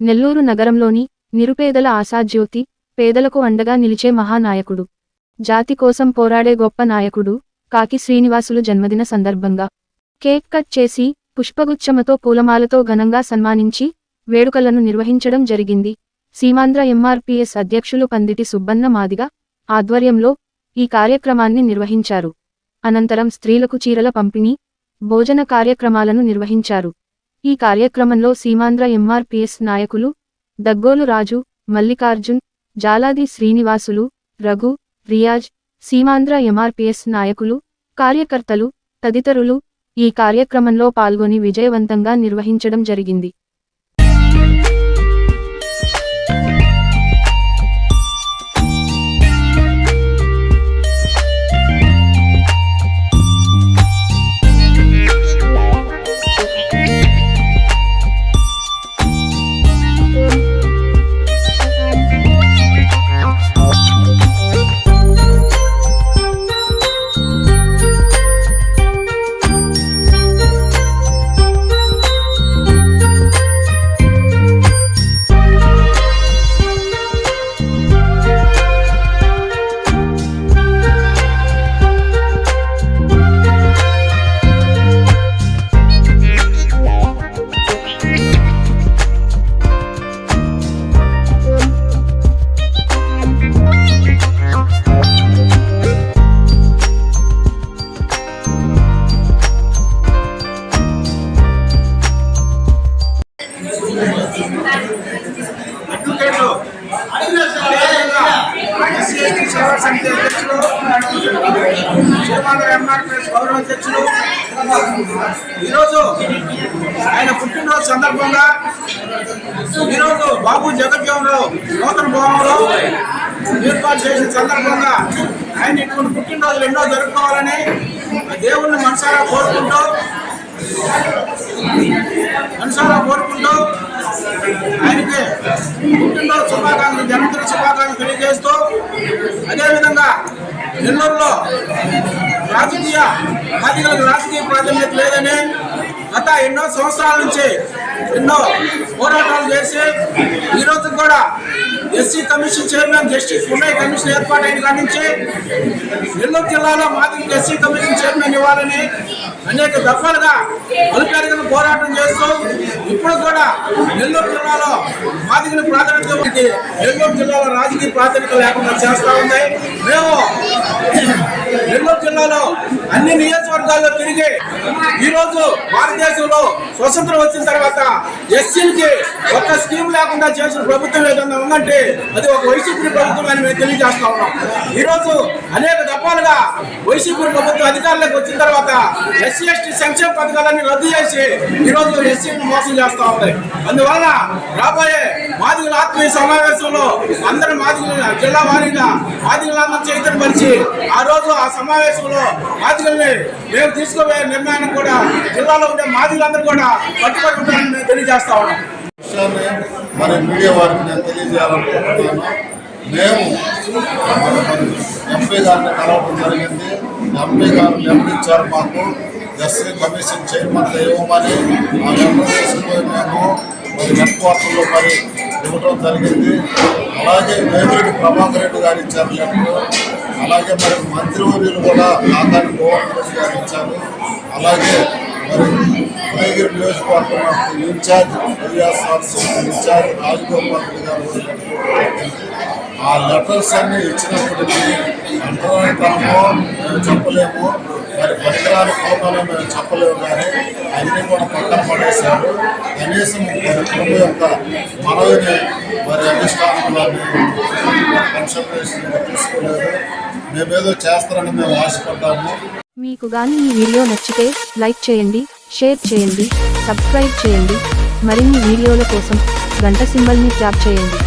నెల్లూరు నగరంలోని నిరుపేదల ఆశాజ్యోతి పేదలకు అండగా నిలిచే మహానాయకుడు. జాతి కోసం పోరాడే గొప్ప నాయకుడు కాకి శ్రీనివాసులు జన్మదిన సందర్భంగా. కేక్ కట్ చేసి పుష్పగుచ్చమతో పూలమాలతో ఘనంగా సన్మానించి వేడుకలను నిర్వహించడం జరిగింది. సీమాంధ్ర ఎంఆర్పీఎస్ అధ్యక్షులు పందిటి సుబ్బన్న మాదిగ ఆధ్వర్యంలో ఈ కార్యక్రమాన్ని నిర్వహించారు. అనంతరం స్త్రీలకు చీరల పంపిణీ భోజన కార్యక్రమాలను నిర్వహించారు. ఈ కార్యక్రమంలో సీమాంధ్ర ఎంఆర్పిఎస్ నాయకులు దగ్గోలు రాజు మల్లికార్జున్ జాలాది శ్రీనివాసులు రఘు రియాజ్ సీమాంధ్ర ఎంఆర్పిఎస్ నాయకులు కార్యకర్తలు తదితరులు ఈ కార్యక్రమంలో పాల్గొని విజయవంతంగా నిర్వహించడం జరిగింది. శ్రీమాంధ్ర ఎంఆర్పిఎస్ గౌరవ అధ్యక్షులు. ఈరోజు ఆయన పుట్టినరోజు సందర్భంగా ఈరోజు బాబు జగజ్జీవనరావు నూతన భవనంలో ఏర్పాటు చేసిన సందర్భంగా ఆయన ఇటువంటి పుట్టినరోజులు ఎన్నో జరుపుకోవాలని దేవుణ్ణి మనసారా కోరుకుంటూ మనసారా కోరుకుంటూ ఆయనకి పుట్టినరోజు శుభాకాంక్షలు జన్మదిన శుభాకాంక్షలు తెలియజేస్తూ అదేవిధంగా నెల్లూరులో రాజకీయ బాధితులకు రాజకీయ ప్రాధాన్యత లేదని గత ఎన్నో సంవత్సరాల నుంచి ఎన్నో పోరాటాలు చేసి ఈ రోజు కూడా SC commission chairman justice Punya commission ఏర్పాటైన కాడి నుంచి నెల్లూరు జిల్లాలో మాదిరి ఎస్సీ కమిషన్ చైర్మన్ ఇవ్వాలని అనేక దఫాలుగా అలుపెరగని పోరాటం చేస్తూ ఇప్పుడు కూడా నెల్లూరు జిల్లాలో మాదిగిన ప్రాధాన్యత ఉంది. నెల్లూరు జిల్లాలో రాజకీయ ప్రాధాన్యత లేకుండా చేస్తూ ఉన్నాయి మేము నెల్లూరు జిల్లాలో అన్ని నియోజకవర్గాల్లో తిరిగి ఈ రోజు భారతదేశంలో స్వతంత్రం వచ్చిన తర్వాత ఎస్సీలకి ఒక్క స్కీమ్ లేకుండా చేసిన ప్రభుత్వం ఏదైనా ఉందంటే అది ఒక వైసీపీ ప్రభుత్వం అని మేము తెలియజేస్తా ఉన్నాం. ఈ రోజు అనేక దఫాలుగా వైసీపీ ప్రభుత్వం అధికారంలోకి వచ్చిన తర్వాత ఎస్సీ ఎస్టీ సంక్షేమ పథకాలన్నీ రద్దు చేసి ఈ రోజు ఎస్సీని మోసం చేస్తూ ఉంది అందువల్ల రాబోయే మాదిగుల ఆత్మీయ సమావేశంలో అందరి మాదిగుల జిల్లా వారీగా మాదిగులందరూ చైతన్యపరిచి ఆ రోజు ఆ సమావేశంలో మాదిగల్ని మేము తీసుకోబోయే నిర్ణయాన్ని కూడా జిల్లాలో ఉండే మాదిగలందరూ కూడా పట్టుబడి ఉంటారని మేము తెలియజేస్తా ఉన్నాం. మరి మీడియా వారికి నేను తెలియజేయాలనుకుంటున్నాను. మేము ఎంపీ గారిని కలవడం జరిగింది. ఎంపీ గారు లెటర్ మాకు ఎస్సీ కమిషన్ చైర్మన్ ఇవ్వమని ఆ లెటర్ మేము మరి హెడ్ క్వార్టర్లో మరి ఇవ్వడం జరిగింది. అలాగే మేమిరెడ్డి ప్రభాకర్ రెడ్డి గారు ఇచ్చారు లెటర్ అలాగే మరి మంత్రివర్యులు కూడా నాగాని గోవర్ధన్ రెడ్డి గారు ఇచ్చారు. అలాగే మరి ఉదయగిరి నియోజకవర్గం incharge YSRC incharge Rajagopal Reddy garu ఆ లెటర్స్ అన్ని ఇచ్చినప్పటికీ అంతరానితనమో మేము చెప్పలేము. మరి పరికరాలు కోపంలో మేము చెప్పలేము కానీ అన్ని కూడా పక్కన పడేశారు. కనీసం మరి యొక్క మనవిని మరి అధిష్టానంలోని కన్సల్టేషన్ తీసుకోలేదు మేమేదో చేస్తారని మేము ఆశపడ్డాము. మీకు గాని ఈ వీడియో నచ్చితే లైక్ చేయండి షేర్ చేయండి సబ్స్క్రైబ్ చేయండి. మరిన్ని వీడియోల కోసం గంట సింబల్ని ట్యాప్ చేయండి.